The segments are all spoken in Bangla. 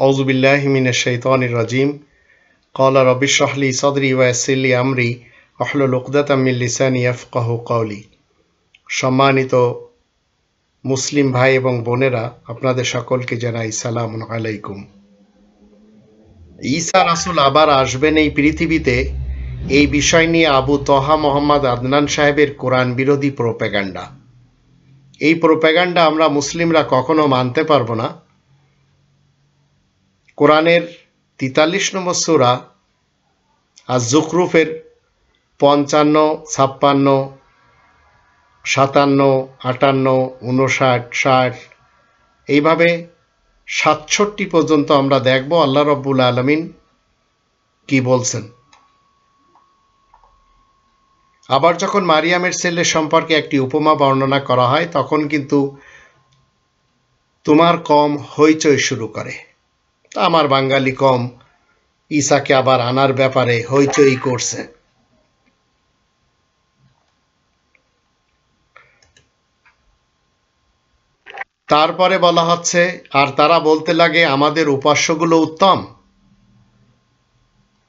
আউজুবিল্লাহমিনাশাইতানির রাজিম। কলা রবিশ রাহলি সদরি আমরি সম্মানিত মুসলিম ভাই এবং বোনেরা, আপনাদের সকলকে জানাই সালাম আলাইকুম। ঈসা রাসুল আবার আসবেন এই পৃথিবীতে। এই বিষয় নিয়ে আবু তহা মোহাম্মদ আদনান সাহেবের কোরআন বিরোধী প্রোপেগান্ডা। এই প্রোপেগান্ডা আমরা মুসলিমরা কখনো মানতে পারব না। কোরআনের তিতাল্লিশ নম্বর সুরা আর জুকরুফের পঞ্চান্ন, ছাপ্পান্ন, সাতান্ন, আটান্ন উনষাট ষাট, এইভাবে সাতষট্টি পর্যন্ত আমরা দেখব আল্লাহ রব্বুল আলমিন কি বলছেন। আবার যখন মারিয়ামের ছেলে সম্পর্কে একটি উপমা বর্ণনা করা হয়, তখন কিন্তু তোমার কম হইচই শুরু করে। তা আমার বাঙালি কম। ঈসাকে আবার আনার ব্যাপারে হইচই করছে। তারপরে বলা হচ্ছে, আর তারা বলতে লাগে, আমাদের উপাস্যগুলো উত্তম?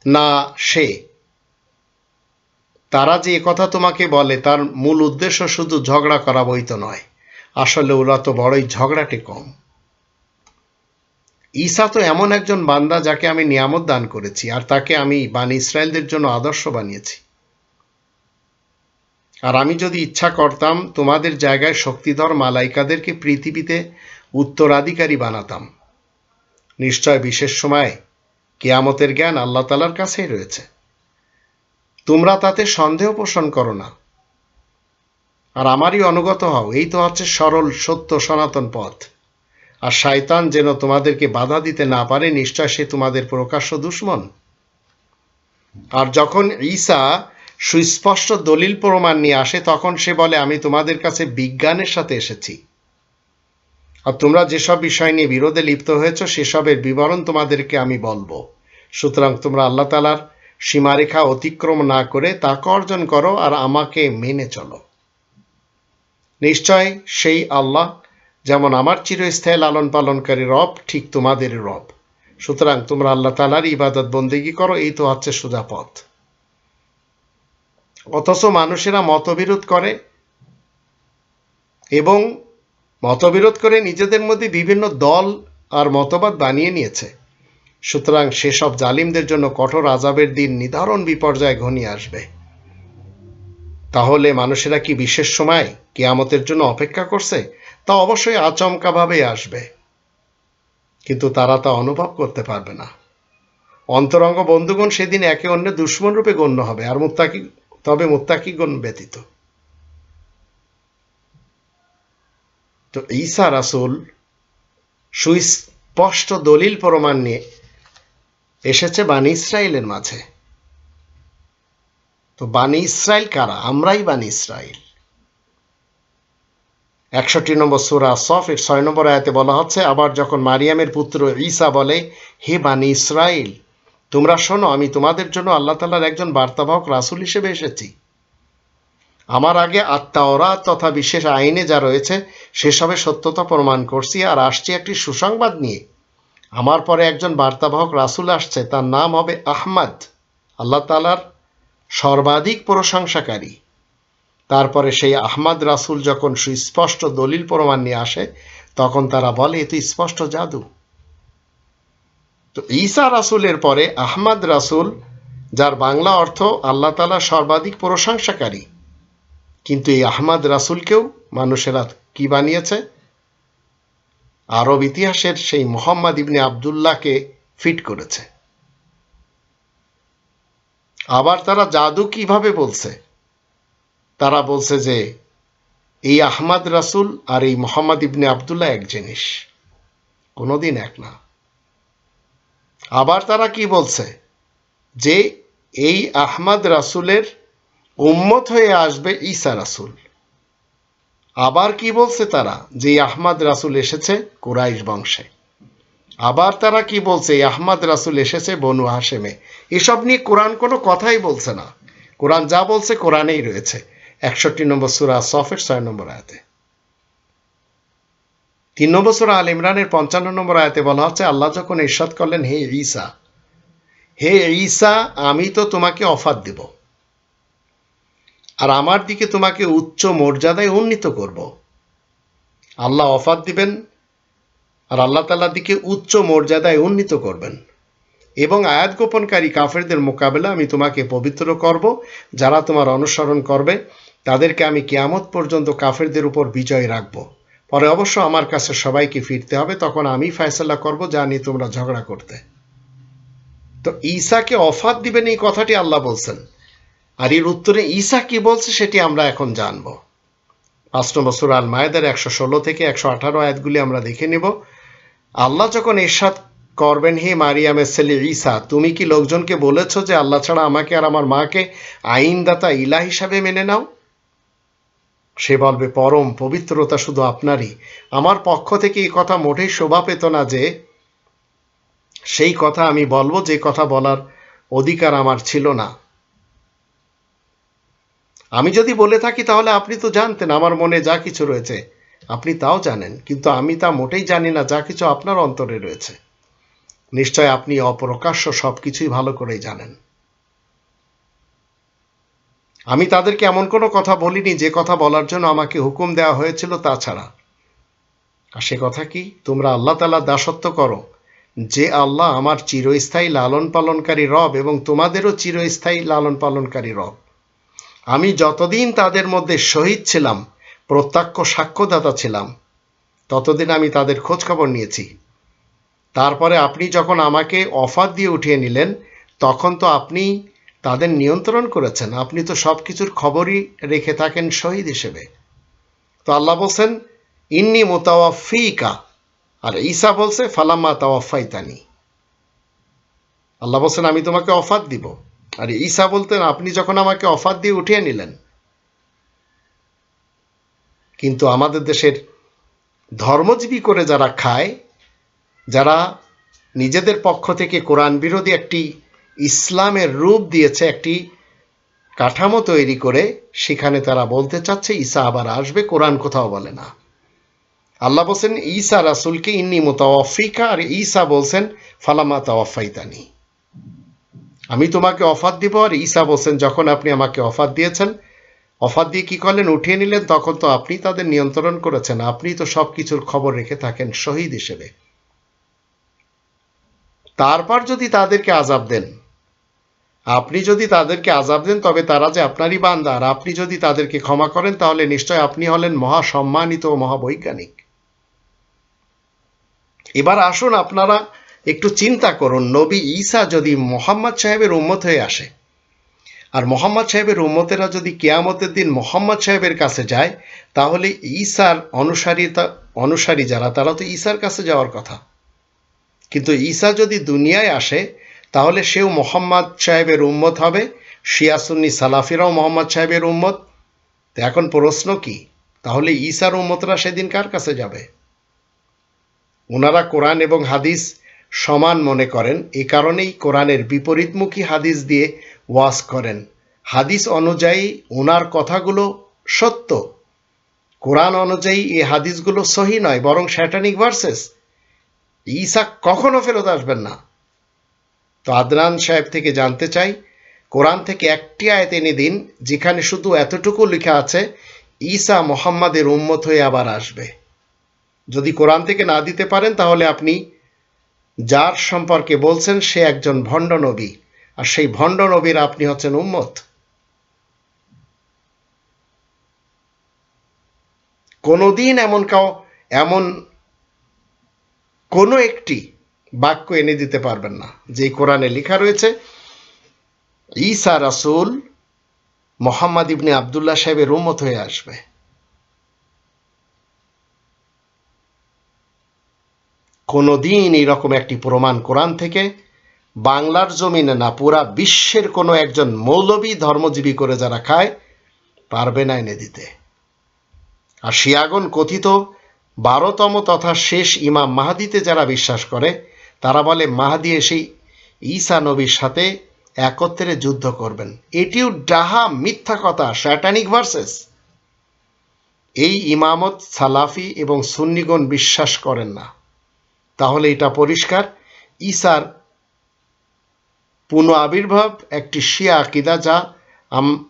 না, সে। তারা যে কথা তোমাকে বলে, তার মূল উদ্দেশ্য শুধু ঝগড়া করা বইতো নয়। আসলে ওরা তো বড়ই ঝগড়াটে কম। ঈসা তো এমন একজন বান্দা যাকে আমি নিয়ামত দান করেছি আর তাকে আমি বানি ইসরায়েলদের জন্য আদর্শ বানিয়েছি। আর আমি যদি ইচ্ছা করতাম, তোমাদের জায়গায় শক্তিধর মালাইকাদেরকে পৃথিবীতে উত্তরাধিকারী বানাতাম। নিশ্চয় বিশেষ সময় কেয়ামতের জ্ঞান আল্লাহ তালার কাছেই রয়েছে। তোমরা তাতে সন্দেহ পোষণ করো না। আর আমারই অনুগত হও, এই তো হচ্ছে সরল সত্য সনাতন পথ। আর শায়তান যেন তোমাদেরকে বাধা দিতে না পারে, নিশ্চয় সে তোমাদের প্রকাশ্য দুশ্মন। আর যখন ঈসা সুস্পষ্ট দলিল প্রমাণ নিয়ে আসে, তখন সে বলে, আমি তোমাদের কাছে বিজ্ঞানের সাথে এসেছি। আর তোমরা যেসব বিষয় নিয়ে বিরোধে লিপ্ত হয়েছ, সেসবের বিবরণ তোমাদেরকে আমি বলব। সুতরাং তোমরা আল্লাহ তালার সীমারেখা অতিক্রম না করে তাকে অর্জন করো আর আমাকে মেনে চলো। নিশ্চয় সেই আল্লাহ যেমন আমার চিরস্থায়ী লালন পালনকারী রব, ঠিক তোমাদের রব। সুতরাং তোমরা আল্লাহ তালার ইবাদত বন্দেগী করো, এই তো হচ্ছে সোজা পথ। অথচ মানুষেরা মতবিরোধ করে এবং মতবিরোধ করে নিজেদের মধ্যে বিভিন্ন দল আর মতবাদ বানিয়ে নিয়েছে। সুতরাং সেসব জালিমদের জন্য কঠোর আজাবের দিন নিধারণ বিপর্যয় ঘনিয়ে আসবে। তাহলে মানুষেরা কি বিশেষ সময় কেয়ামতের জন্য অপেক্ষা করছে? তা অবশ্যই আচমকাভাবে আসবে। কিন্তু তারা তা অনুভব করতে পারবে না। অন্তরঙ্গ বন্ধুগণ সেদিন একে অন্যের দুশ্মন রূপে গণ্য হবে, আর মুত্তাকি, তবে মুত্তাকিগণ ব্যতীত। তো ঈসা রাসুল সুস্পষ্ট দলিল প্রমাণ নিয়ে এসেছে বানি ইসরায়েলের মাঝে। তো বানি ইসরায়েল কারা? আমরাই বানি ইসরায়েল একষট্টি নম্বর সুরা সফ এর ছয় নম্বর আয়াতে বলা হচ্ছে, আবার যখন মারিয়ামের পুত্র ঈসা বলে, হে বানি ইসরায়েল তোমরা শোনো, আমি তোমাদের জন্য আল্লাহ তালার একজন বার্তাবাহক রাসুল হিসেবে এসেছি। আমার আগে আত্মা আত্মাওরা তথা বিশেষ আইনে যা রয়েছে, সেসবে সত্যতা প্রমাণ করছি আর আসছি একটি সুসংবাদ নিয়ে। আমার পরে একজন বার্তাবাহক রাসুল আসছে, তার নাম হবে আহমদ। আল্লাহ তালার সর্বাধিক প্রশংসাকারী। তারপরে সেই আহমদ রাসুল যখন সুস্পষ্ট দলিল প্রমাণ নিয়ে আসে, তখন তারা বলে, এ তো স্পষ্ট জাদু। তো ঈসা রাসুলের পরে আহমদ রাসুল, যার বাংলা অর্থ আল্লাহ তালা সর্বাধিক প্রশংসাকারী, কিন্তু এই আহমদ রাসুলকেও মানুষেরা কি বানিয়েছে? আরব ইতিহাসের সেই মোহাম্মদ ইবনে আবদুল্লাহকে ফিট করেছে। আবার তারা জাদু কীভাবে বলছে? তারা বলছে যে, এই আহমদ রাসুল আর এই মোহাম্মদ ইবনে আবদুল্লাহ এক জিনিস। কোনোদিন এক না। আবার তারা কি বলছে? যে, এই আহমাদ রাসুলের উম্মত হয়ে আসবে ঈসা রাসুল। আবার কি বলছে তারা? যে আহমদ রাসুল এসেছে কুরাইশ বংশে। আবার তারা কি বলছে? আহমাদ রাসুল এসেছে বনু হাসেমে এসব নিয়ে কোরআন কোনো কথাই বলছে না। কোরআন যা বলছে কোরআনেই রয়েছে। একষট্টি নম্বর সুরা সফের ছয় নম্বর আয়াতে। তিন নম্বর সুরা আল ইমরানের পঞ্চান্ন নম্বর আয়াতে বলা হচ্ছে, আল্লাহ যখন ইরশাদ করলেন, হে ঈসা হে ঈসা, আমি তো তোমাকে অফার দেব। আর আমার দিকে তোমাকে উচ্চ মর্যাদায় উন্নীত করব। আল্লাহ অফার দিবেন আর আল্লাহ তাল্লার দিকে উচ্চ মর্যাদায় উন্নীত করবেন। এবং আয়াত গোপনকারী কাফেরদের মোকাবেলা আমি তোমাকে পবিত্র করব, যারা তোমার অনুসরণ করবে। তাদেরকে আমি কিয়ামত পর্যন্ত কাফেরদের উপর বিজয় রাখব। পরে অবশ্য আমার কাছে সবাইকে ফিরতে হবে, তখন আমি ফয়সলা করব যা নিয়ে তোমরা ঝগড়া করতে। তো ঈসাকে অফার দিবেন এই কথাটি আল্লাহ বলছেন। আর এর উত্তরে ঈসা কি বলছে সেটি আমরা এখন জানব। পাঁচ নম্বর সুরা আল মায়েদের একশো ষোলো থেকে একশো আঠারো আয়াতগুলি আমরা দেখে নিব। আল্লাহ যখন এরশাদ করবেন, হে মারিয়ামের ছেলে ঈসা, তুমি কি লোকজনকে বলেছ যে আল্লাহ ছাড়া আমাকে আর আমার মাকে আইনদাতা ইলা হিসাবে মেনে নাও? সে বলবে, পরম পবিত্রতা শুধু আপনারই। আমার পক্ষ থেকে এই কথা মোটেই শোভা পেত না যে, সেই কথা আমি বলব, যে কথা বলার অধিকার আমার ছিল না। আমি যদি বলে থাকি, তাহলে আপনি তো জানতেন আমার মনে যা কিছু রয়েছে। আপনি তাও জানেন, কিন্তু আমি তা মোটেই জানি না, যা কিছু আপনার অন্তরে রয়েছে। নিশ্চয় আপনি অপ্রকাশ্য সব কিছুই ভালো করেই জানেন। আমি তাদেরকে এমন কোনো কথা বলিনি, যে কথা বলার জন্য আমাকে হুকুম দেওয়া হয়েছিল তাছাড়া। আর সে কথা কি? তোমরা আল্লাহ তালা দাসত্ব করো। যে আল্লাহ আমার চিরস্থায়ী লালন পালনকারী রব এবং তোমাদেরও চিরস্থায়ী লালন পালনকারী রব। আমি যতদিন তাদের মধ্যে শহীদ ছিলাম, প্রত্যক্ষ সাক্ষ্যদাতা ছিলাম, ততদিন আমি তাদের খোঁজখবর নিয়েছি। তারপরে আপনি যখন আমাকে অফার দিয়ে উঠিয়ে নিলেন, তখন তো আপনি তাদের নিয়ন্ত্রণ করেছেন। আপনি তো সব কিছুর খবরই রেখে থাকেন শহীদ হিসেবে। তো আল্লাহ বলছেন, ইন্নি মোতাওয়াফিকা। আর ঈসা বলছে, ফালাম্মা তাওয়াফাইতানি। আল্লাহ বলছেন, আমি তোমাকে অফার দিব। আর ঈসা বলতেন, আপনি যখন আমাকে অফার দিয়ে উঠিয়ে নিলেন। কিন্তু আমাদের দেশের ধর্মজীবী করে যারা খায়, যারা নিজেদের পক্ষ থেকে কোরআন বিরোধী একটি ইসলামের রূপ দিয়েছে একটি কাঠামো তৈরি করে, সেখানে তারা বলতে চাচ্ছে, ঈসা আবার আসবে, কোরআন কোথাও বলে না। আল্লাহ বলছেন, ঈসা রাসুলকে ইন্নি মোতাওয়াফিকা, আর ঈসা বলছেন, ফালামা তাওয়াফাইতানি। আমি তোমাকে অফার দিব, আর ঈসা বলছেন, যখন আপনি আমাকে অফার দিয়েছেন অফার দিয়ে কি করলেন? উঠিয়ে নিলেন, তখন তো আপনি তাদের নিয়ন্ত্রণ করেছেন, আপনি তো সব কিছুর খবর রেখে থাকেন, শহীদ হিসেবে। তারপর যদি তাদেরকে আজাব দেন আপনি যদি তাদেরকে আজাব দেন, তবে তারা যে আপনারই বান্দা, আর আপনি যদি তাদেরকে ক্ষমা করেন, তাহলে নিশ্চয় আপনি হলেন মহা সম্মানিত ও মহাবৈজ্ঞানিক। এবার আসুন আপনারা একটু চিন্তা করুন, নবী ঈসা যদি মোহাম্মদ সাহেবের উম্মত হয়ে আসে, আর মোহাম্মদ সাহেবের উম্মতেরা যদি কেয়ামতের দিন মোহাম্মদ সাহেবের কাছে যায়, তাহলে ঈসার অনুসারীতা অনুসারী যারা, তারা তো ঈসার কাছে যাওয়ার কথা। কিন্তু ঈসা যদি দুনিয়ায় আসে তাহলে সেও মোহাম্মদ সাহেবের উম্মত হবে, শিয়াসুন্নি সালাফিরাও মোহাম্মদ সাহেবের উম্মত। এখন প্রশ্ন কি? তাহলে ঈসার উম্মতরা সেদিন কার কাছে যাবে? ওনারা কোরআন এবং হাদিস সমান মনে করেন, এ কারণেই কোরআনের বিপরীতমুখী হাদিস দিয়ে ওয়াজ করেন। হাদিস অনুযায়ী ওনার কথাগুলো সত্য। কোরআন অনুযায়ী এই হাদিসগুলো সহি নয়, বরং স্যাটানিক ভার্সেস ঈসা কখনো ফেরত আসবেন না। তো আদনান সাহেব থেকে জানতে চাই, কোরআন থেকে একটি আয়াত এনে দিন, যেখানে শুধু এতটুকু লেখা আছে, ঈসা মোহাম্মদের উম্মত হয়ে আবার আসবে। যদি কোরআন থেকে না দিতে পারেন, তাহলে আপনি যার সম্পর্কে বলছেন, সে একজন ভণ্ড নবী, আর সেই ভণ্ড নবীর আপনি হচ্ছেন উম্মত। কোনোদিন এমন কাউ, এমন কোনো একটি বাক্য এনে দিতে পারবেন না। যে কোরআনে লেখা রয়েছে, ঈসা রাসুল মোহাম্মদ ইবনে আবদুল্লাহ সাহেবের উম্মত হয়ে আসবে। কোনোদিন এইরকম একটি প্রমাণ কোরআন থেকে বাংলার জমিনে না, পুরা বিশ্বের কোনো একজন মৌলবী ধর্মজীবী করে যারা খায়, পারবে না এনে দিতে। আর শিয়াগন কথিত, বারোতম তথা শেষ ইমাম মাহাদিতে যারা বিশ্বাস করে তারা বলে, মাহাদি এসেই ঈসা নবীর সাথে একত্রে যুদ্ধ করবেন। এটিও ডাহা মিথ্যা কথা স্যাটানিক ভার্সেস এই ইমামত সালাফি এবং সুন্নিগণ বিশ্বাস করেন না। তাহলে এটা পরিষ্কার? ঈসার পুনঃ আবির্ভাব একটি শিয়া আকিদা যা আম-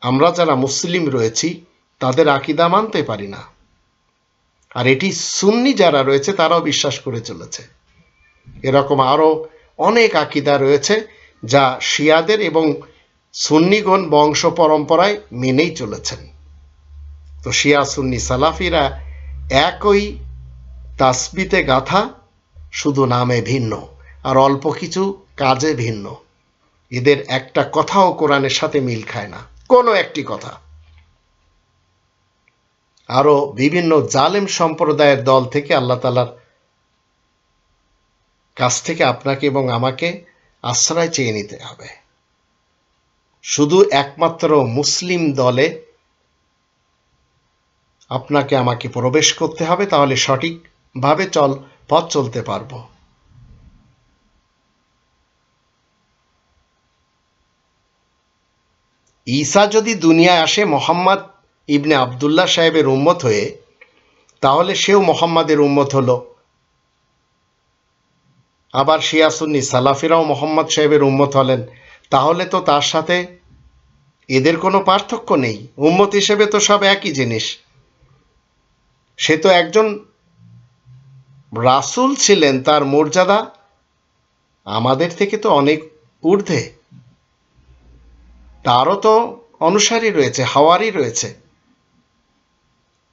আমরা যারা মুসলিম রয়েছি, তাদের আকিদা মানতে পারি না। আর এটি সুন্নি যারা রয়েছে, তারাও বিশ্বাস করে চলেছে। এরকম আরও অনেক আকিদা রয়েছে যা শিয়াদের এবং সুন্নিগণ বংশ পরম্পরায় মেনেই চলেছেন। তো শিয়া, সুন্নি, সালাফিরা একই তাসবিতে গাথা শুধু নামে ভিন্ন আর অল্প কিছু কাজে ভিন্ন। এদের একটা কথাও কোরআনের সাথে মিল খায় না, কোনো একটি কথা। আরও বিভিন্ন জালেম সম্প্রদায়ের দল থেকে আল্লাহ তালার কাছ থেকে আপনাকে এবং আমাকে আশ্রয় চেয়ে নিতে হবে। শুধু একমাত্র মুসলিম দলে আপনাকে আমাকে প্রবেশ করতে হবে, তাহলে সঠিকভাবে চল, পথ চলতে পারব। ঈসা যদি দুনিয়ায় আসে মোহাম্মদ ইবনে আবদুল্লাহ সাহেবের উম্মত হয়ে, তাহলে সেও মোহাম্মদের উম্মত হলো। আবার শিয়াসুন্নি সালাফিরাও মোহাম্মদ সাহেবের উম্মত হলেন। তাহলে তো তার সাথে এদের কোনো পার্থক্য নেই। উম্মত হিসেবে তো সব একই জিনিস। সে তো একজন রাসূল ছিলেন, তার মর্যাদা আমাদের থেকে তো অনেক ঊর্ধ্বে। তারও তো অনুসারী রয়েছে, হাওয়ারই রয়েছে।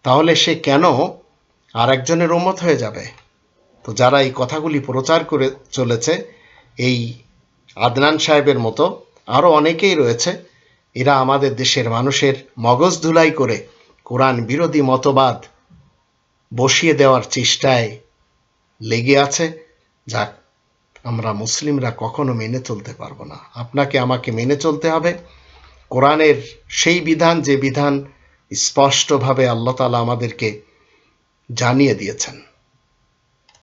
তাহলে সে কেন আর একজনের উম্মত হয়ে যাবে? তো যারা এই কথাগুলি প্রচার করে চলেছে, এই আদনান সাহেবের মতো আরও অনেকেই রয়েছে, এরা আমাদের দেশের মানুষের মগজ ধুলাই করে কোরআন বিরোধী মতবাদ বসিয়ে দেওয়ার চেষ্টায় লেগে আছে। যাক, আমরা মুসলিমরা কখনো মেনে চলতে পারব না। আপনাকে আমাকে মেনে চলতে হবে। কোরআনের সেই বিধান, যে বিধান স্পষ্টভাবে আল্লাহ তালা আমাদেরকে জানিয়ে দিয়েছেন।